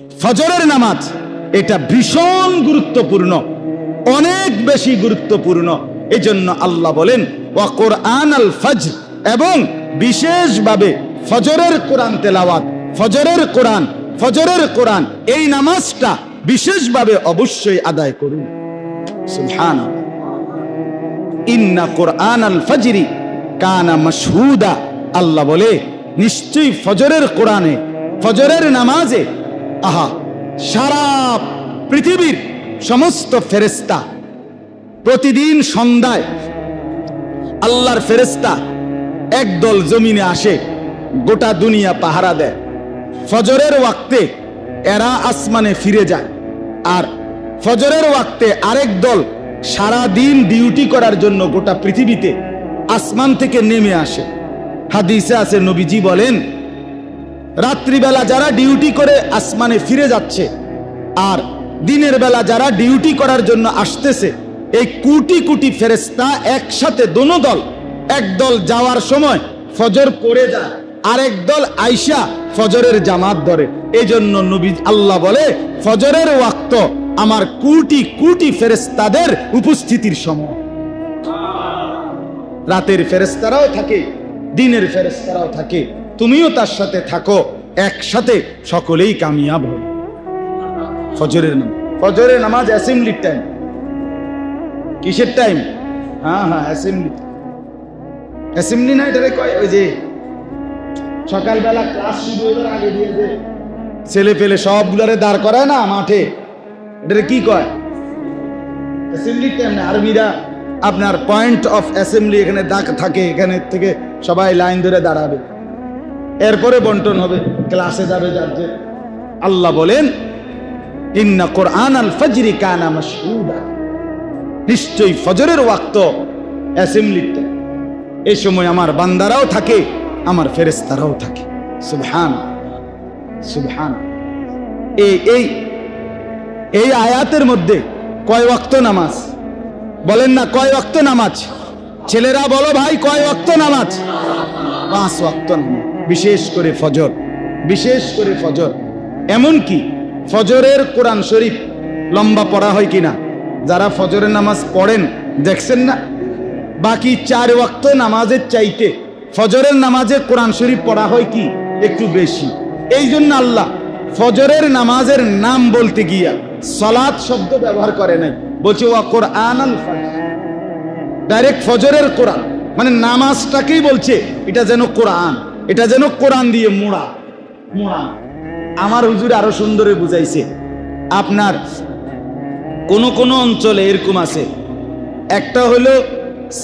ফজরের নামাজ, এটা ভীষণ গুরুত্বপূর্ণ, অনেক বেশি গুরুত্বপূর্ণ। এই জন্য আল্লাহ বলেন, ওয়া কোরআন আল ফজর এবং বিশেষভাবে ফজরের কোরআন তেলাওয়াত, ফজরের কোরআন ফজরের কোরআন, এই নামাজটা বিশেষভাবে অবশ্যই আদায় করুন। আল্লাহ বলে, নিশ্চয়ই ফজরের কোরআনে, ফজরের নামাজে আহা, সারা পৃথিবীর সমস্ত ফেরেস্তা প্রতিদিন সন্ধ্যায় আল্লাহর ফেরেস্তা একদল জমিনে আসে, গোটা দুনিয়া পাহারা দেয়। ফজরের ওয়াক্তে এরা আসমানে ফিরে যায় আর ফজরের ওয়াক্তে আরেক দল সারা দিন ডিউটি করার জন্য গোটা পৃথিবীতে আসমান থেকে নেমে আসে। হাদিসে আছে, নবীজি বলেন রাত্রিবেলা যারা ডিউটি করে আসমানে ফিরে যাচ্ছে, আর দিনের বেলা যারা ডিউটি করার জন্য আসতেছে, এই কুটি কুটি ফেরেস্তা একসাথে দোনো দল, এক দল যাওয়ার সময় ফজর পড়ে যায়, আরেক দল আইসা ফজরের জামাত ধরে। এই জন্য নবী আল্লাহ বলে, ফজরের ওয়াক্ত আমার কুটি কুটি ফেরেস্তাদের উপস্থিতির সময়। রাতের ফেরেস্তারাও থাকে, দিনের ফেরেস্তারাও থাকে। তুমিও তার সাথে থাকো। একসাথে সকলেই কামিয়াব ফজরের নাম ফজরের নামাজ অ্যাসেম্বলির টাইম কিসের টাইম হ্যাঁ হ্যাঁ অ্যাসেম্বলি অ্যাসেম্বলি না, এটারে কয়? ওই যে সকালবেলা ক্লাস শুরু হবার আগে দিয়ে যে ছেলে পেলে সবগুলারে দাঁড় করায় না মাঠে? এটারে কি কয়? অ্যাসেম্বলি টাইম না। আর্মিরা আপনার পয়েন্ট অফ অ্যাসেম্বলি এখানে দাগ থাকে, এখানে থেকে সবাই লাইন ধরে দাঁড়াবে। এরপরে বন্টন হবে, ক্লাসে যাবে যার আল্লাহ বলেন, ইন্না কোরআন আল ফজরি কানা মাশহুদা। নিশ্চয়ই ফজরের ওয়াক্ত অ্যাসেম্বলিতে। এই সময় আমার বান্দারাও থাকে, আমার ফেরেস্তারাও থাকে। সুবহান সুবহান। এই এই এই আয়াতের মধ্যে কয় ওয়াক্ত নামাজ? বলেন না, কয় ওয়াক্ত নামাজ? ছেলেরা বলো ভাই, কয় ওয়াক্ত নামাজ? পাঁচ ওয়াক্ত নামাজ। বিশেষ করে ফজর, বিশেষ করে ফজর। এমন কি ফজরের কোরআন শরীফ লম্বা পড়া হয় কিনা? যারা ফজরের নামাজ পড়েন, দেখছেন না? বাকি চার ওয়াক্ত নামাজের চাইতে ফজরের নামাজে কোরআন শরীফ পড়া হয় কি? একটু বেশি। এই জন্য আল্লাহ ফজরের নামাজের নাম বলতে গিয়া সলাৎ শব্দ ব্যবহার করে নাই। বলছে, ওয়া কোরআন ডাইরেক্ট ফজরের কোরআন। মানে নামাজটাকেই বলছে, এটা যেন কোরআন। এটা যেন কোরআন দিয়ে মোড়া মোড়া। আমার হুজুর আরও সুন্দরে বুঝাইছে, আপনার কোন কোন অঞ্চলে এরকম আছে। একটা হলো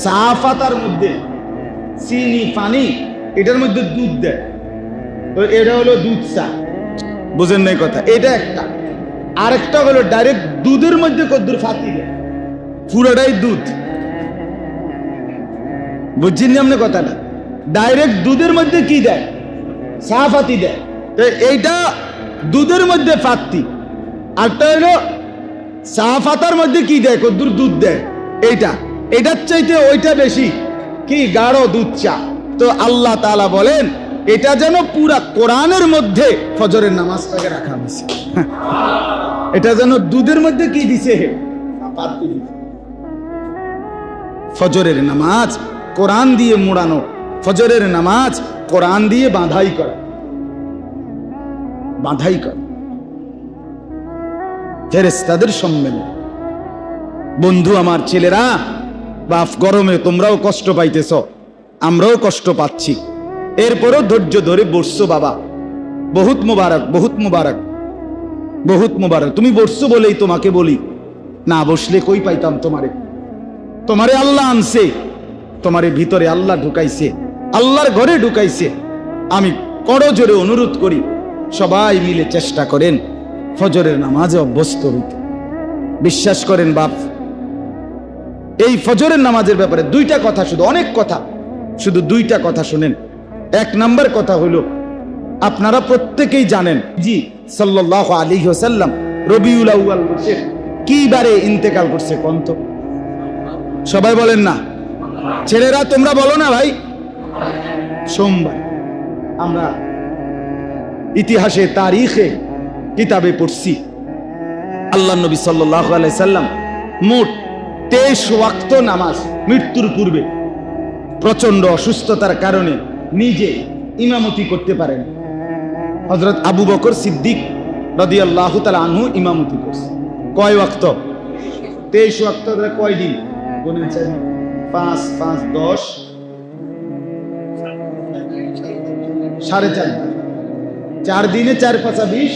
চা পাতার মধ্যে চিনি, পানি, এটার মধ্যে দুধ দেয়। তো এটা হলো দুধ চা। বুঝেন নাই কথা? এটা একটা। আরেকটা হলো ডাইরেক্ট দুধের মধ্যে কদ্দুর ফাতি দেয়। পুরোটাই দুধ। বুঝছেন আপনি কথাটা? ডাইরেক্ট দুধের মধ্যে কি দেয়? চা ফাতি দেয়। তো এইটা দুধের মধ্যে ফাত্তি আরটা হলো পাতার মধ্যে কি দেয়? কদ্দুর দুধ দেয়। এইটা। এটার চাইতে ওইটা বেশি। কি? গাঢ় দুধ চা। তো আল্লাহ তাআলা বলেন, এটা যেন পুরা কোরআনের মধ্যে ফজরের নামাজটাকে রাখা হয়েছে। এটা যেন দুধের মধ্যে কি দিছে। ফজরের নামাজ কোরআন দিয়ে মোড়ানো। ফজরের নামাজ কোরআন দিয়ে বাঁধাই করা। বাঁধাই করা। ফেরেস্তাদের সম্মেলন। বন্ধু আমার ছেলেরা, বাফ গরমে তোমরাও কষ্ট পাইতেছ, আমরাও কষ্ট পাচ্ছি। এরপরও ধৈর্য ধরে বসছো বাবা। বহুত মুবারক বহুত মুবারক বহুত মুবারক। তুমি বসছো বলেই তোমাকে বলি। না বসলে কই পাইতাম তোমারে? তোমারে আল্লাহ আনছে, তোমারে ভিতরে আল্লাহ ঢুকাইছে। আল্লাহর ঘরে ঢুকাইছে। আমি করো জোরে অনুরোধ করি, সবাই মিলে চেষ্টা করেন ফজরের নামাজে অভ্যস্ত হইতে। বিশ্বাস করেন বাপ, এই ফজরের নামাজের ব্যাপারে দুইটা কথা শুধু, অনেক কথা শুধু দুইটা কথা শুনেন। এক নাম্বার কথা হলো, আপনারা প্রত্যেকেই জানেন, জি সাল্লাহ আলী হোসাল্লাম রবিউল আউয়াল মাসের কি বারে ইন্তেকাল করছে, কন্ত। সবাই বলেন না? ছেলেরা, তোমরা বলো না ভাই? সোমবার আমরা ইতিহাসে, তারিখে কিতাবে পড়ছি। আল্লাহ নবী সাল্লাম মোট তেইশ ওয়াক্ত নামাজ মৃত্যুর পূর্বে প্রচণ্ড অসুস্থতার কারণে নিজে ইমামতি করতে পারেন। হজরত আবু বকর সিদ্দিক রদি আল্লাহ আনহু ইমামতি করছে। কয় ওয়াক্ত? তেইশ ওয়াক্ত কয় দিন? পাঁচ পাঁচ, দশ। সাড়ে চার। চার দিনে চার পাঁচা বিশ,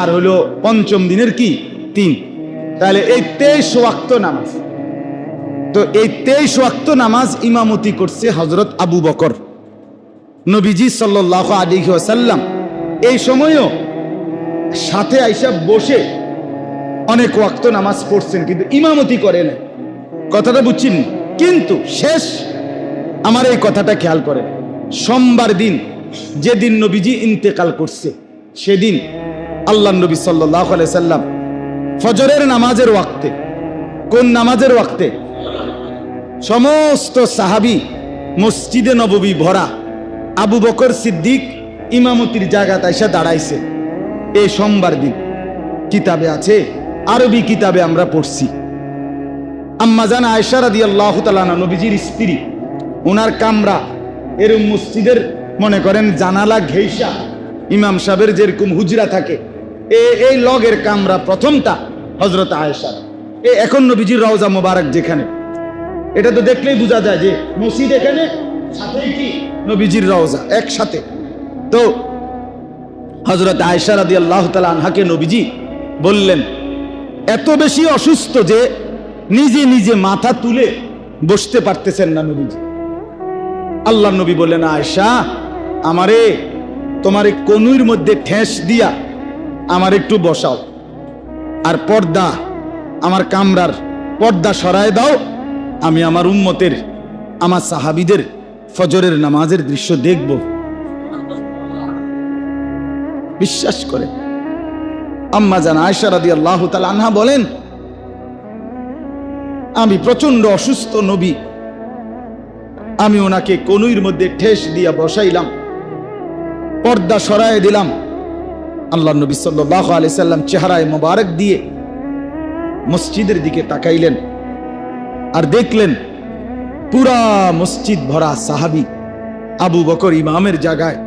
আর হলো পঞ্চম দিনের কি? তিন। তাহলে এই তেইশ ওয়াক্ত নামাজ। তো এই তেইশ ওয়াক্ত নামাজ ইমামতি করছে হজরত আবু বকর। নবীজি সাল্লাহ আলী ওয়াসাল্লাম। এই সময়ও সাথে আইসা বসে অনেক ওয়াক্ত নামাজ পড়ছেন, কিন্তু ইমামতি করে না কথাটা বুঝছেন? কিন্তু শেষ আমার এই কথাটা খেয়াল করে সোমবার দিন যেদিন নবীজি ইন্তেকাল করছে, সেদিন আল্লাহ নবী সাল্লাহ সাল্লাম ফজরের নামাজের ওয়াক্তে, কোন নামাজের ওয়াক্তে, সমস্ত সাহাবি মসজিদে নববী ভরা আবু বকর সিদ্দিক ইমামতির জায়গা তাইসা দাঁড়াইছে। এ সোমবার দিন কিতাবে আছে, আরবি কিতাবে আমরা পড়ছি। আম্মা জান আয়সা রাদি আল্লাহ তালানা নবীজির স্ত্রী ওনার কামরা এরম মসজিদের মনে করেন জানালা ঘেইসা। ইমাম সাহেবের যেরকম হুজরা থাকে এই লগের কামরা প্রথমটা হজরত আয়েশা। এ, এখন নবীজির রওজা মোবারক যেখানে। এটা তো দেখলেই বোঝা যায় যে মসজিদ এখানে, সাথেই কি নবীজির রওজা, একসাথে। তো হজরত আয়েশা রাদি আল্লাহ তালা আনহাকে নবীজি বললেন, এত বেশি অসুস্থ যে নিজে নিজে মাথা তুলে বসতে পারতেছেন না নবীজি। আল্লাহ নবী বললেন, আয়েশা আমারে, তোমার এই কনুইর মধ্যে ঠেস দিয়া আমার একটু বসাও। আর পর্দা, আমার কামরার পর্দা সরায় দাও। আমি আমার উম্মতের, আমার সাহাবিদের ফজরের নামাজের দৃশ্য দেখব। বিশ্বাস করে আম্মা জান আয়সা রাদি আল্লাহ আনহা বলেন, আমি প্রচণ্ড অসুস্থ নবী। আমি ওনাকে কনুইর মধ্যে ঠেস দিয়া বসাইলাম। পর্দা সরায় দিলাম। আল্লাহ নবী সাল্লাহ আলি সাল্লাম চেহারায় মোবারক দিয়ে মসজিদের দিকে তাকাইলেন আর দেখলেন পুরা মসজিদ ভরা সাহাবি আবু বকর ইমামের জায়গায়।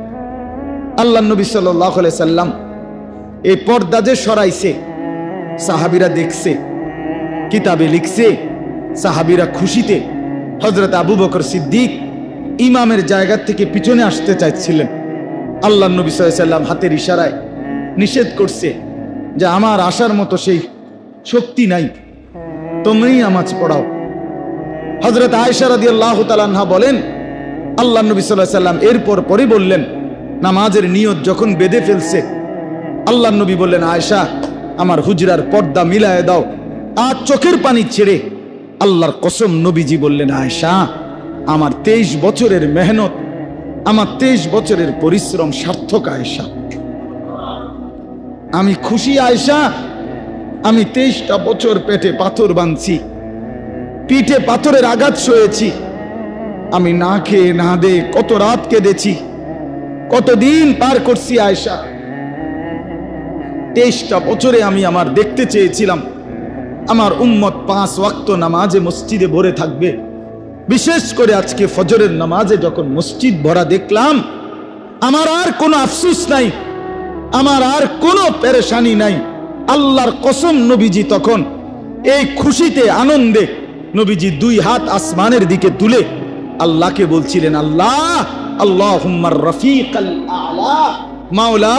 আল্লাহ নবী সাল্লাহ আলি সাল্লাম এই পর্দা যে সরাইছে, সাহাবিরা দেখছে, কিতাবে লিখছে, সাহাবিরা খুশিতে হজরত আবু বকর সিদ্দিক ইমামের জায়গা থেকে পিছনে আসতে চাইছিলেন। আল্লাহ নবী সাল্লাম হাতের ইশারায় নিষেধ করছে যে আমার আসার মতো সেই শক্তি নাই। তোমরাই আমাজ পড়াও। হজরত আয়সা রাদি আল্লাহ তালান্হা বলেন আল্লাহ নবী সাল্লাহ সাল্লাম এরপর পরে বললেন, নামাজের নিয়ত যখন বেঁধে ফেলছে আল্লাহ নবী বললেন আয়সা আমার হুজরার পর্দা মিলায় দাও, আর চোখের পানি ছেড়ে। আল্লাহর কসম নবীজি বললেন আয়সা আমার তেইশ বছরের মেহনত আমার তেইশ বছরের পরিশ্রম সার্থক আয়সা আমি খুশি আয়সা আমি তেইশটা বছর পেটে পাথর বাঁধছি, পিঠে পাথরের আঘাত সয়েছি। আমি না খেয়ে, না দে কত রাত কেঁদেছি। কতদিন পার করছি আয়সা তেইশটা বছরে আমি আমার দেখতে চেয়েছিলাম। আমার উম্মত পাঁচ ওয়াক্ত নামাজে মসজিদে ভরে থাকবে। বিশেষ করে আজকে ফজরের নামাজে যখন মসজিদ ভরা দেখলাম, আমার আর কোনো আফসুস নাই, আমার আর কোনো পেরেশানি নাই। আল্লাহর কসম নবীজি তখন এই খুশিতে, আনন্দে নবীজি দুই হাত আসমানের দিকে তুলে আল্লাহকে বলছিলেন, আল্লাহ আল্লাহ হুম্মার রফিক মাওলা,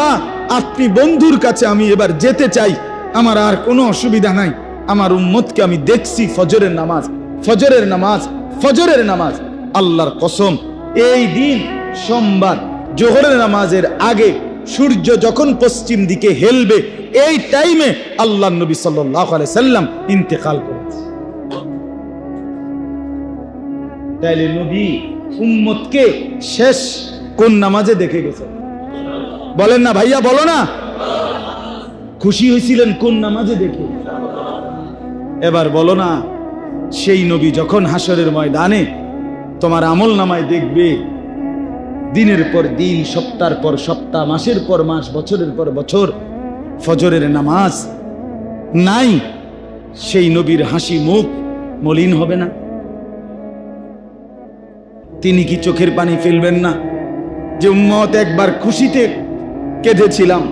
আপনি বন্ধুর কাছে আমি এবার যেতে চাই, আমার আর কোনো অসুবিধা নাই। আমার উম্মতকে আমি দেখছি ফজরের নামাজ ফজরের নামাজ ফজরের নামাজ আল্লাহর কসম। এই দিন সোমবার, জোহরের নামাজের আগে সূর্য যখন পশ্চিম দিকে হেলবে, এই টাইমে আল্লাহ নবী সাল্লাহ সাল্লাম ইন্তেকাল করেছে। তাইলে নবী উম্মতকে শেষ কোন নামাজে দেখে গেছে? বলেন না ভাইয়া, বলো না। খুশি হয়েছিলেন কোন নামাজে দেখে? এবার বলো না সেই নবী যখন হাসরের ময়দানে তোমার আমল নামায় দেখবে, দিনের পর দিন, সপ্তাহের পর সপ্তাহ, মাসের পর মাস, বছরের পর বছর ফজরের নামাজ নাই, সেই নবীর হাসি মুখ মলিন হবে না। তিনি কি চোখের পানি ফেলবেন না যে উম্মত একবার খুশিতে কেঁদেছিলাম?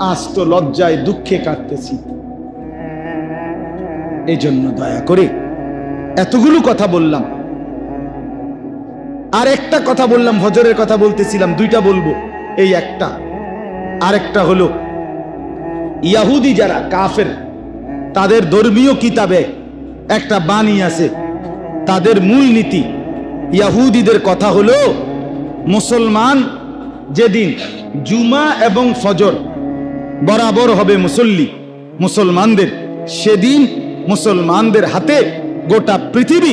আজ তো লজ্জায় দুঃখে কাটতেছি এই জন্য দয়া করে এতগুলো কথা বললাম। আর একটা কথা বললাম হজরের কথা বলতেছিলাম, দুইটা বলব, এই একটা। আরেকটা হলো, ইয়াহুদি যারা, কাফের, তাদের ধর্মীয় কিতাবে একটা বাণী আছে, তাদের মূল নীতি। ইয়াহুদিদের কথা হলো, মুসলমান যেদিন জুমা এবং ফজর বরাবর হবে মুসল্লি, মুসলমানদের, সেদিন মুসলমানদের হাতে গোটা পৃথিবী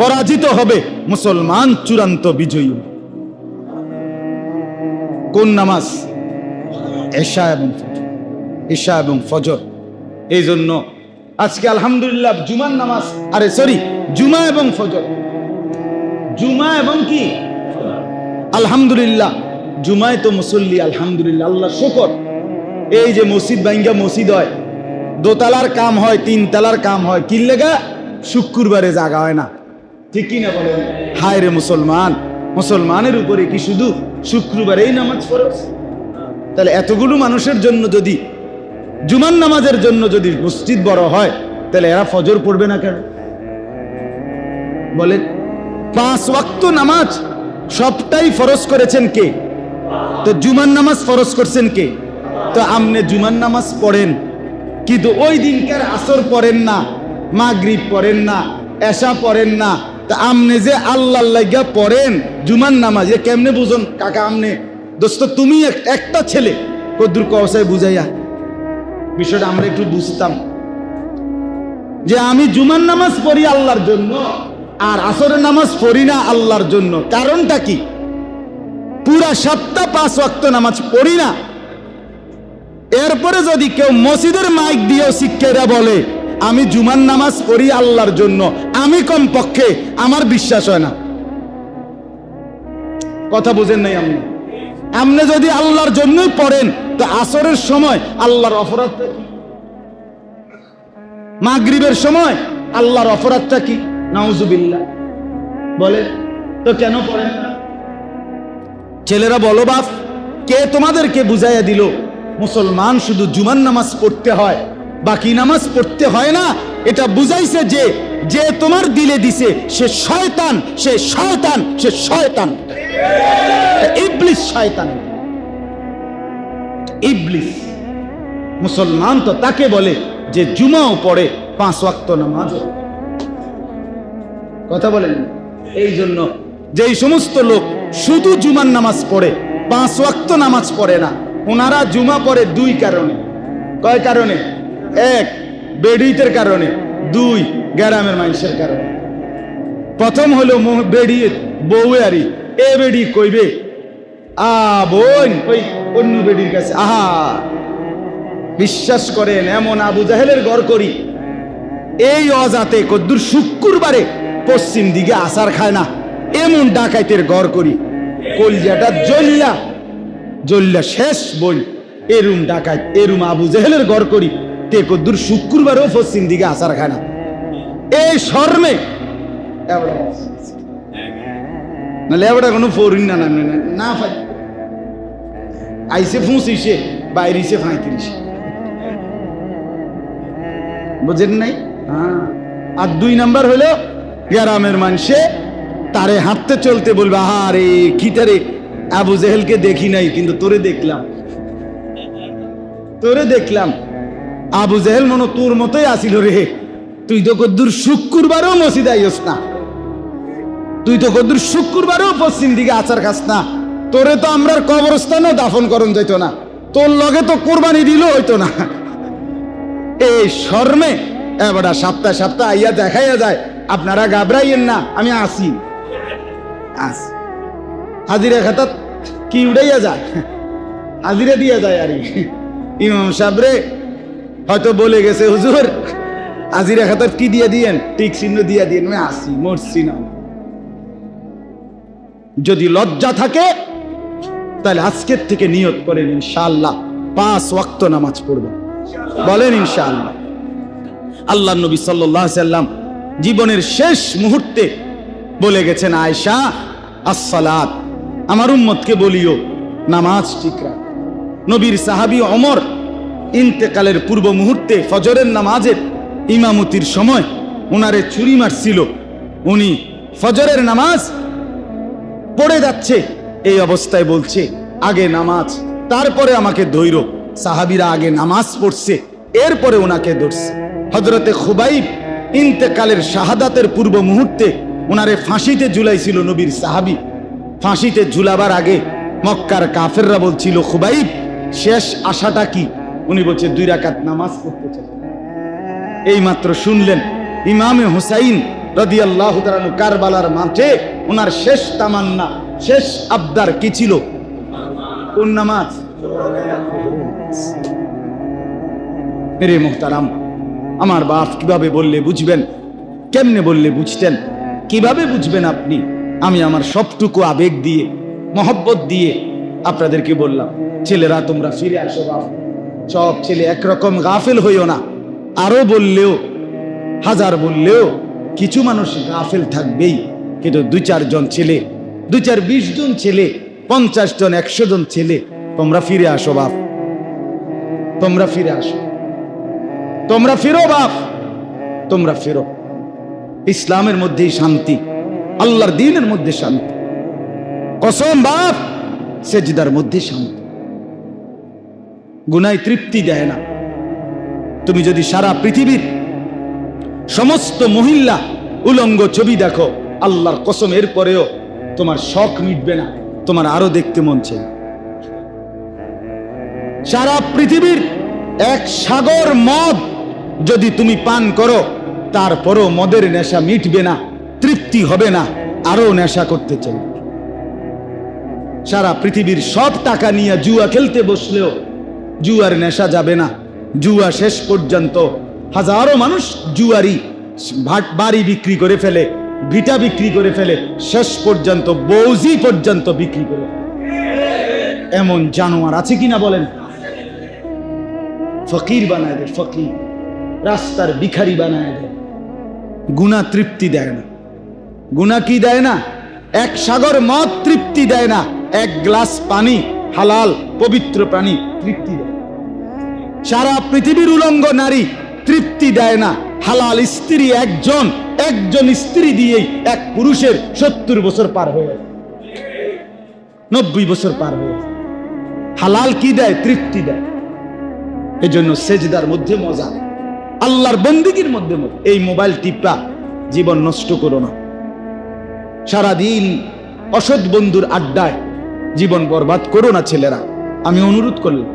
পরাজিত হবে মুসলমান চূড়ান্ত বিজয়ী। কোন নামাজ? এশা এবং এশা এবং ফজর। এই জন্য আজকে আলহামদুলিল্লাহ জুমার নামাজ, আরে সরি, জুমা এবং ফজর। জুমা এবং কি? আলহামদুলিল্লাহ, জুমায় তো মুসল্লি, আলহামদুলিল্লাহ আল্লাহ শুকর। এই যে মসজিদ বাইঙ্গা মসজিদ হয়, দোতলার কাম হয় তিন তালার কাম হয়, কি লেগা? শুক্রবারে জাগা হয় না। ঠিক কি না বলেন? হায় রে মুসলমান, মুসলমানের উপরে কি শুধু শুক্রবারেই নামাজ ফরজ? তাহলে এতগুলো মানুষের জন্য যদি জুমান নামাজের জন্য যদি মসজিদ বড় হয়, তাহলে এরা ফজর পড়বে না কেন? বলেন, পাঁচ ওয়াক্ত নামাজ সবটাই ফরজ করেছেন কে? তো জুমান নামাজ ফরজ করছেন কে? তো আমনে জুমান নামাজ পড়েন, কিন্তু ওই দিনকার আসর পড়েন না। মাগরিব পড়েন না, এশা পড়েন না। তা আমনে যে আল্লাহ লাইগা পড়েন, জুমার নামাজ এ কেমনে বুঝুন? কাকা আমনে, দোস্ত, তুমি একটা ছেলে, কদ্দুর কসায় বুঝাইয়া। বিষয়টা আমরা একটু বুঝতাম। যে আমি জুমার নামাজ পড়ি আল্লাহর জন্য, আর আসরের নামাজ পড়ি না আল্লাহর জন্য। কারণটা কি? পুরা সপ্তাহ পাঁচ ওয়াক্ত নামাজ পড়ি না। এরপরে যদি কেউ মসজিদের মাইক দিয়েও শিক্ষারা বলে আমি জুমার নামাজ পড়ি আল্লাহর জন্য। আমি কম পক্ষে আমার বিশ্বাস হয় না। কথা বুঝেন নাই আপনি? আপনি যদি আল্লাহর জন্যই পড়েন, তো আসরের সময় আল্লাহর অপরাধটা কি? মাগরিবের সময় আল্লাহর অপরাধটা কি? নাউজুবিল্লাহ। বলে, তো কেন পড়েন ছেলেরা, বলো বাপ, কে তোমাদেরকে বুঝাইয়া দিল? মুসলমান শুধু জুমান নামাজ পড়তে হয়। বাকি নামাজ পড়তে হয় না। এটা বুঝাইছে যে যে তোমার দিলে দিছে, সে শয়তান সে শয়তান সে শয়তান। ইবলিস শয়তান। ইবলিস। মুসলমান তো তাকে বলে যে জুমাও পড়ে পাঁচ ওয়াক্ত নামাজ কথা বলেন। এই জন্য যেই সমস্ত লোক শুধু জুমার নামাজ পড়ে, পাঁচ ওয়াক্ত নামাজ পড়ে না, ওনারা জুমা পড়ে দুই কারণে। কয় কারণে? এক, বেডিতের কারণে। দুই গ্রামের মানুষের কারণে। প্রথম হলো বেড়ি বউয়ারি এ বেড়ি কইবে, আ বোন, ওই অন্য বেডির কাছে, আহা। বিশ্বাস করেন, এমন আবু জাহেলের গড় করি। এই অজাতে কদ্দুর শুক্রবারে পশ্চিম দিকে আসার খায় না। এমন ডাকাইতের গড় করি। কলজাটা জ্বললা জ্বললা শেষ বই এরুম ডাকাইত এরুম আবু জেহেলের গড় করি। তে কদ্দুর শুক্রবারেও পশ্চিম দিকে আসার খায় না। এই শর্মে। আইসে ফাঁকিরিছে বুঝেন নাই? হ্যাঁ। আর দুই মানুষে তারে হাঁটতে চলতে বলবে আরে তারে? আবু জেহেলকে দেখি নাই, কিন্তু তোরে দেখলাম। তোরে দেখলাম। আবু জেহেল মনে তোর মতোই আসিল রে। তুই তো কদ্দুর শুক্রবারও মসজিদ আইস না। তুই তো কদ্দুর শুক্রবারও পশ্চিম দিকে আচার খাস না। তোরে তো আমরা কবরস্থানও দাফন করন যাইতো না। তোর লগে তো কোরবানি দিল হইতো না। এই শর্মে এবার সপ্তাহ সপ্তাহ আইয়া দেখাইয়া যায়। আপনারা ঘাবড়াইয়েন না, আমি আসি। আস। হাজিরা খাতাত কি উড়াইয়া যায়? হাজিরা দিয়া যায় আর। ইমাম সাবরে হয়তো বলে গেছে, হুজুর, হাজিরা খাতাত কি দিয়ে দিয়েন? টিক চিহ্ন দিয়া দিয়েন। আমি আসি, মরছি না। যদি লজ্জা থাকে, তাহলে আজকের থেকে নিয়ত করেন, ইনশাআল্লাহ, পাঁচ ওয়াক্ত নামাজ পড়বেন। বলেন, ইনশাআল্লাহ। আল্লাহ নবী সাল্লাহ সাল্লাম জীবনের শেষ মুহূর্তে বলে গেছেন আয়সা আসসালাত। আমার উম্মতকে বলিও, নামাজ ঠিক রাখ। নবীর সাহাবী অমর ইন্তেকালের পূর্ব মুহূর্তে ফজরের নামাজের ইমামতির সময় ওনারে ছুরি মারছিল। উনি ফজরের নামাজ পড়ে যাচ্ছে, এই অবস্থায় বলছে, আগে নামাজ, তারপরে আমাকে ধৈর সাহাবিরা আগে নামাজ পড়ছে, এরপরে ওনাকে ধরছে। হজরতে খুবাইব ইন্তেকালের শাহাদাতের পূর্ব মুহূর্তে ওনারে ফাঁসিতে ঝুলাইছিল নবীর সাহাবি। ফাঁসিতে ঝুলাবার আগে মক্কার কাফেররা বলছিল, খুবাইব, শেষ আশাটা কি? উনি বলছে, দুই রাকাত নামাজ পড়তে চাই। এই মাত্র শুনলেন ইমামে হুসাইন কারবালার মাঠে ওনার শেষ তামান্না, শেষ আবদার কি ছিল? কোন নামাজ? মেরে মোহতারাম, আমার বাপ কীভাবে বললে বুঝবেন? কেমনে বললে বুঝতেন? কীভাবে বুঝবেন আপনি? আমি আমার সবটুকু আবেগ দিয়ে, মহব্বত দিয়ে আপনাদেরকে বললাম, ছেলেরা তোমরা ফিরে আসো বাপ। সব ছেলে একরকম গাফেল হইও না। আরও বললেও, হাজার বললেও কিছু মানুষ গাফেল থাকবেই। কিন্তু দুই চারজন ছেলে, দুই চার বিশ জন ছেলে, পঞ্চাশ জন, একশো জন ছেলে, তোমরা ফিরে আসো বাপ। তোমরা ফিরে আসো। তোমরা ফিরো বাপ। তোমরা ফিরো। ইসলামের মধ্যেই শান্তি, আল্লাহর দিনের মধ্যে শান্তি। কসম বাপ, সেজদার মধ্যে শান্তি। গুনায় তৃপ্তি দেয় না। তুমি যদি সারা পৃথিবীর সমস্ত মহিলা উলঙ্গ ছবি দেখো, আল্লাহর কসম এর পরেও তোমার শখ মিটবে না, তোমার আরও দেখতে মন চাই সারা পৃথিবীর এক সাগর মদ যদি তুমি পান করো, তারপরও মদের নেশা মিটবে না, তৃপ্তি হবে না, আরও নেশা করতে চাই। সারা পৃথিবীর সব টাকা নিয়ে জুয়া খেলতে বসলেও জুয়ার নেশা যাবে না। জুয়া শেষ পর্যন্ত হাজারো মানুষ জুয়ারি বাড়ি বিক্রি করে ফেলে, ভিটা বিক্রি করে ফেলে, শেষ পর্যন্ত বৌজি পর্যন্ত বিক্রি করে এমন জানোয়ার আছে কিনা বলেন? ফকির বানায় দেয়, ফকির। রাস্তার ভিখারি বানায় দেয়। গুণা তৃপ্তি দেয় না। গুণা কি দেয় না? এক সাগর মদ তৃপ্তি দেয় না। এক গ্লাস পানি, হালাল, পবিত্র প্রাণী তৃপ্তি সারা পৃথিবীর উলঙ্গ নারী তৃপ্তি দেয় না। হালাল স্ত্রী একজন একজন স্ত্রী দিয়েই এক পুরুষের সত্তর বছর পার হয়ে নব্বই বছর পার হয়ে হালাল কি দেয়? তৃপ্তি দেয়। এজন্য সেজদার মধ্যে মজা। আল্লাহর বন্দিগির মধ্যে। এই মোবাইল টিপা জীবন নষ্ট করো না। সারাদিন অসৎ বন্ধুর আড্ডায় জীবন বরবাদ করো না ছেলেরা। আমি অনুরোধ করলাম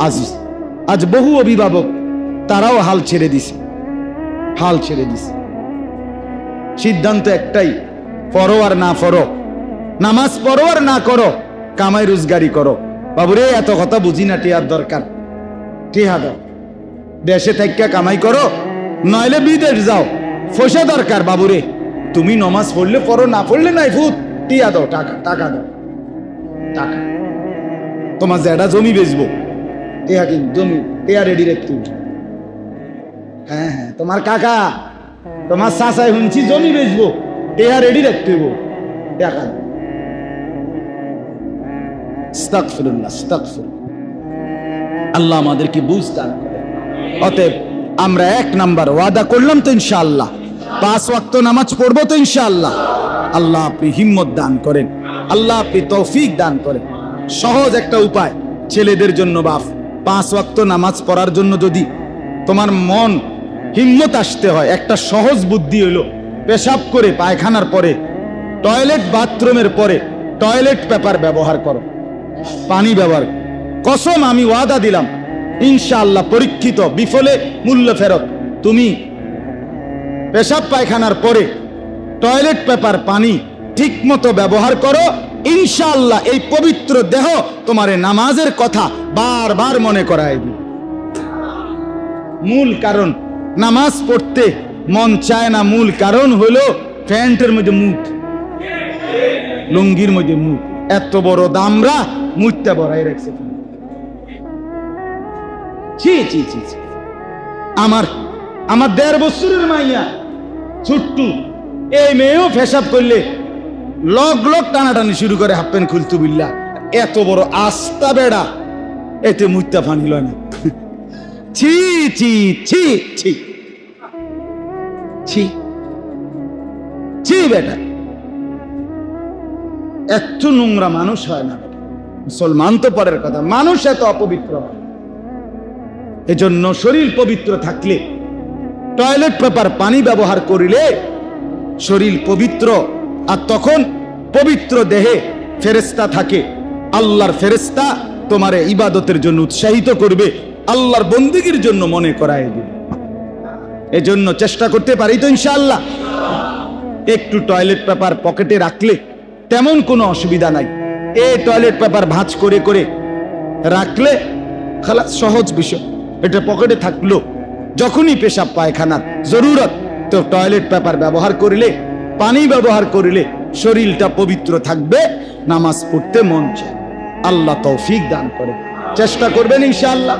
আজ আজ বহু অভিভাবক তারাও হাল ছেড়ে দিছে। হাল ছেড়ে দিছে। সিদ্ধান্ত একটাই পড়ো আর না পড়ো নামাজ পড়ো আর না করো, কামাই রোজগারি করো। বাবুরে, এত কথা বুঝি না, টিয়ার দরকার। টিহা দাও। দেশে থাইকা কামাই করো, নইলে বিদেশ যাও। ফসে দরকার, বাবুরে। তুমি নমাজ পড়লে পড়ো, না পড়লে নাই ফুট টিয়া দাও, টাকা টাকা দাও। টাকা। তোমার জেডা জমি বেচবো। হ্যাঁ হ্যাঁ তোমার কাকা, তোমার শুনছি জমি বেচবো টিয়া রেডি। আল্লাহ আমাদেরকে বুঝ অতএব আমরা এক নাম্বার ওয়াদা করলাম তো ইনশাআল্লাহ। পাঁচ ওয়াক্ত নামাজ পড়ব তো ইনশাআল্লাহ। আল্লাহ আপনি হিম্মত দান করেন। আল্লাহ আপনি তৌফিক দান করেন। সহজ একটা উপায়, ছেলেদের জন্য বাপ পাঁচ ওয়াক্ত নামাজ পড়ার জন্য যদি তোমার মন হিম্মত আসতে হয়, একটা সহজ বুদ্ধি হলো পেশাব করে পায়খানার পরে, টয়লেট বাথরুমের পরে, টয়লেট পেপার ব্যবহার করো, পানি ব্যবহার, কসম আমি ওয়াদা দিলাম, ইনশাআল্লাহ পরীক্ষিত, বিফলে মূল্য ফেরত। তুমি পেশাব পায়খানার পরে, টয়লেট পেপার পানি ঠিক মতো ব্যবহার করো ইনশাআল্লাহ এই পবিত্র দেহ তোমার নামাজের কথা বারবার মনে করায় দিবে। মূল কারণ, নামাজ পড়তে মন চায় না, মূল কারণ হলো প্যান্টের মধ্যে মুখ, লুঙ্গির মধ্যে মুখ। এত বড় দামরা মুখটা বড়াই রাখছে। ছি ছি ছি। আমার আমার দেড় বছরের মাইয়া, ছুট্টু, এই মেয়েও ফেসাব করলে লগ লগ টানাটানি শুরু করে হাফ প্যান্ট খুলতু বিল্লা। এত বড় আস্তা বেড়া। এতে মুত্তা ফানি লয় না। ছি ছি ছি ছি। ছি। ছি বেটা। এত নোংরা মানুষ হয় না মুসলমান তো পরের কথা। মানুষ এত অপবিত্র হয়। এজন্য শরীর পবিত্র থাকলে, টয়লেট পেপার পানি ব্যবহার করিলে শরীর পবিত্র। আর তখন পবিত্র দেহে ফেরেস্তা থাকে। আল্লাহর ফেরেস্তা তোমার ইবাদতের জন্য উৎসাহিত করবে, আল্লাহর বন্দিগির জন্য মনে করায় দিবে। এজন্য চেষ্টা করতে পারি তো ইনশাআল্লাহ। একটু টয়লেট পেপার পকেটে রাখলে তেমন কোনো অসুবিধা নাই। এ টয়লেট পেপার ভাঁজ করে করে রাখলে, খালাস সহজ বিষয়। এটা পকেটে থাকল, যখনই পেশাব পায়খানার জরুরত, তো টয়লেট পেপার ব্যবহার করিলে পানি ব্যবহার করিলে শরীরটা পবিত্র থাকবে, নামাজ পড়তে মন চায়। আল্লাহ তৌফিক দান করে। চেষ্টা করবেন ইনশাআল্লাহ।